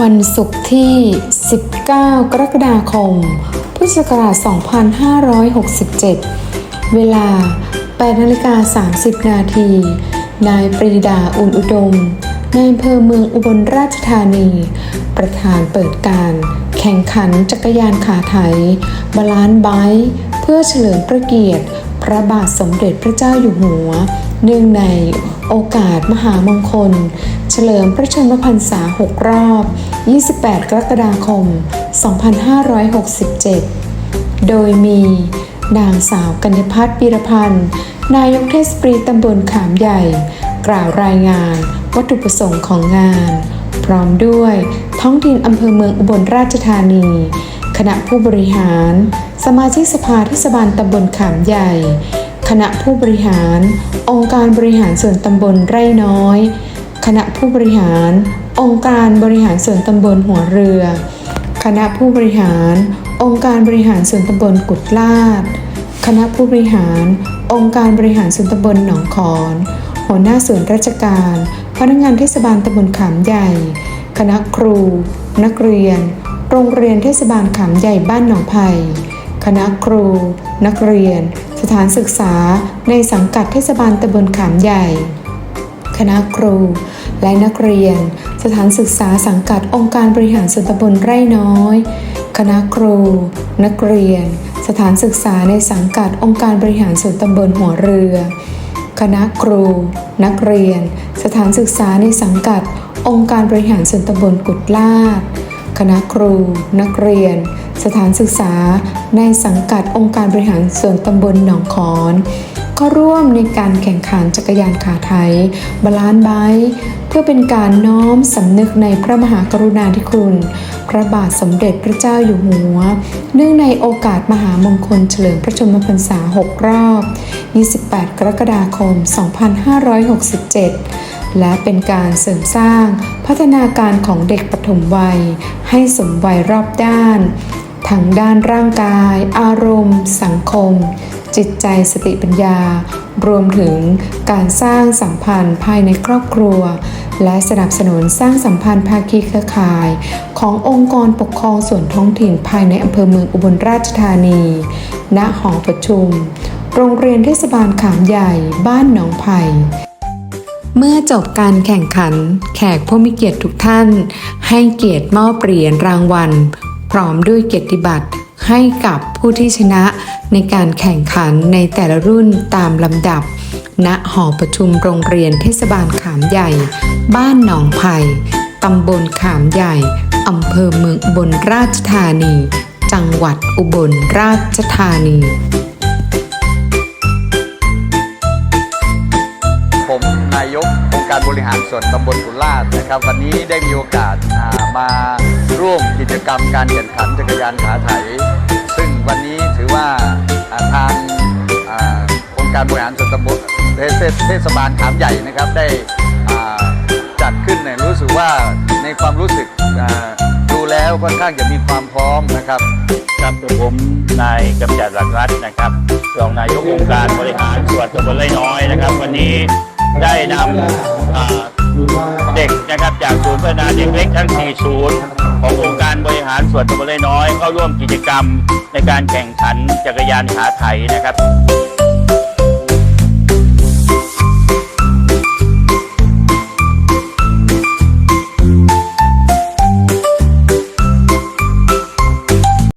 วันศุกร์ที่ 19 กรกฎาคม พุทธศักราช 2567 เวลา8นาฬิกา30 นาที นายปรีดาอุ่นอุดม นายอำเภอเมืองอุบลราชธานี ประธานเปิดการแข่งขันจักรยานขาไถบาลานซ์ไบค์เพื่อเฉลิมพระเกียรติ พระบาทสมเด็จพระเจ้าอยู่หัว เนื่องในโอกาสมหามงคล เฉลิมพระชนมพรรษา 6 รอบ 28 กรกฎาคม 2567 โดยมีนางสาวกัญญพัฒน์ปีรพันธ์ นายกเทศบรีตำบลขามใหญ่ กล่าวรายงานวัตถุประสงค์ของงาน พร้อมด้วยท้องถิ่นอำเภอเมืองอุบลราชธานี คณะผู้บริหาร สมาชิกสภาเทศบาลตำบลขามใหญ่ คณะผู้บริหาร องค์การบริหารส่วนตำบลไร่น้อย ณะผู้บริหาร องค์การบริหารส่วนตำบลหัวเรือ คณะผู้บริหาร องค์การบริหารส่วนตำบลกุดลาด คณะผู้บริหาร องค์การบริหารส่วนตำบลหนองขอน หัวหน้าส่วนราชการ พนักงานเทศบาลตำบลขามใหญ่ คณะครู นักเรียน โรงเรียนเทศบาลขามใหญ่บ้านหนองไผ่คณะครู นักเรียน สถานศึกษา ในสังกัดเทศบาลตำบลขามใหญ่ คณะครู และนักเรียน สถานศึกษาสังกัดองค์การบริหารส่วนตำบลไร่น้อย คณะครู นักเรียน สถานศึกษาในสังกัดองค์การบริหารส่วนตำบลหัวเรือ คณะครู นักเรียน สถานศึกษาในสังกัด องค์การบริหารส่วนตำบลกุดลาดคณะครู นักเรียน สถานศึกษา ในสังกัดองค์การบริหารส่วนตำบลหนองขอน ก็ร่วมในการแข่งขันจักรยานขาไทยบาลานซ์ไบค์เพื่อเป็นการน้อมสำนึกในพระมหากรุณาธิคุณ พระบาทสมเด็จพระเจ้าอยู่หัว เนื่องในโอกาสมหามงคลเฉลิมพระชนมพรรษา 6 รอบ 28 กรกฎาคม 2567และเป็นการเสริมสร้างพัฒนาการของเด็กปฐมวัย ให้สมวัยรอบด้าน ทั้งด้านร่างกาย อารมณ์ สังคม จิตใจสติปัญญา รวมถึงการสร้างสัมพันธ์ภายในครอบครัว และสนับสนุนสร้างสัมพันธ์ภาคีเครือข่าย ขององค์กรปกครองส่วนท้องถิ่นภายในอำเภอเมืองอุบลราชธานี ณ หอประชุม โรงเรียนเทศบาลขามใหญ่ บ้านหนองไผ่เมื่อจบการแข่งขัน แขกผู้มีเกียรติทุกท่าน ให้เกียรติมอบเหรียญรางวัล พร้อมด้วยเกียรติบัตร ให้กับผู้ที่ชนะในการแข่งขันในแต่ละรุ่นตามลำดับ ณ หอประชุมโรงเรียนเทศบาลขามใหญ่ บ้านหนองไผ่ตำบลขามใหญ่อำเภอเมืองอุบลราชธานี จังหวัดอุบลราชธานี ผมนายกองค์การบริหารส่วนตำบลกุลาดนะครับ วันนี้ได้มีโอกาสามา ร่วมกิจกรรมการแข่งขันจักรยานขาไถ ซึ่งวันนี้ถือว่าทางองค์การบริหารส่วนตำบลเทศเทศบาลขามใหญ่นะครับได้จัดขึ้นเนี่ยรู้สึกว่าในความรู้สึกดูแล้วค่อนข้างจะมีความพร้อมนะครับครับผมนายกำจัดหลักรัฐนะครับรองนายกองค์การบริหารส่วนตำบลไร่น้อยนะครับ วันนี้ได้นำเด็กนะครับจากศูนย์พัฒนาเด็กเล็กทั้ง4ศูนย์ ขององค์การบริหารส่วนตำบลไร่น้อยเข้าร่วมกิจกรรมในการแข่งขันจักรยานขาไถนะครับ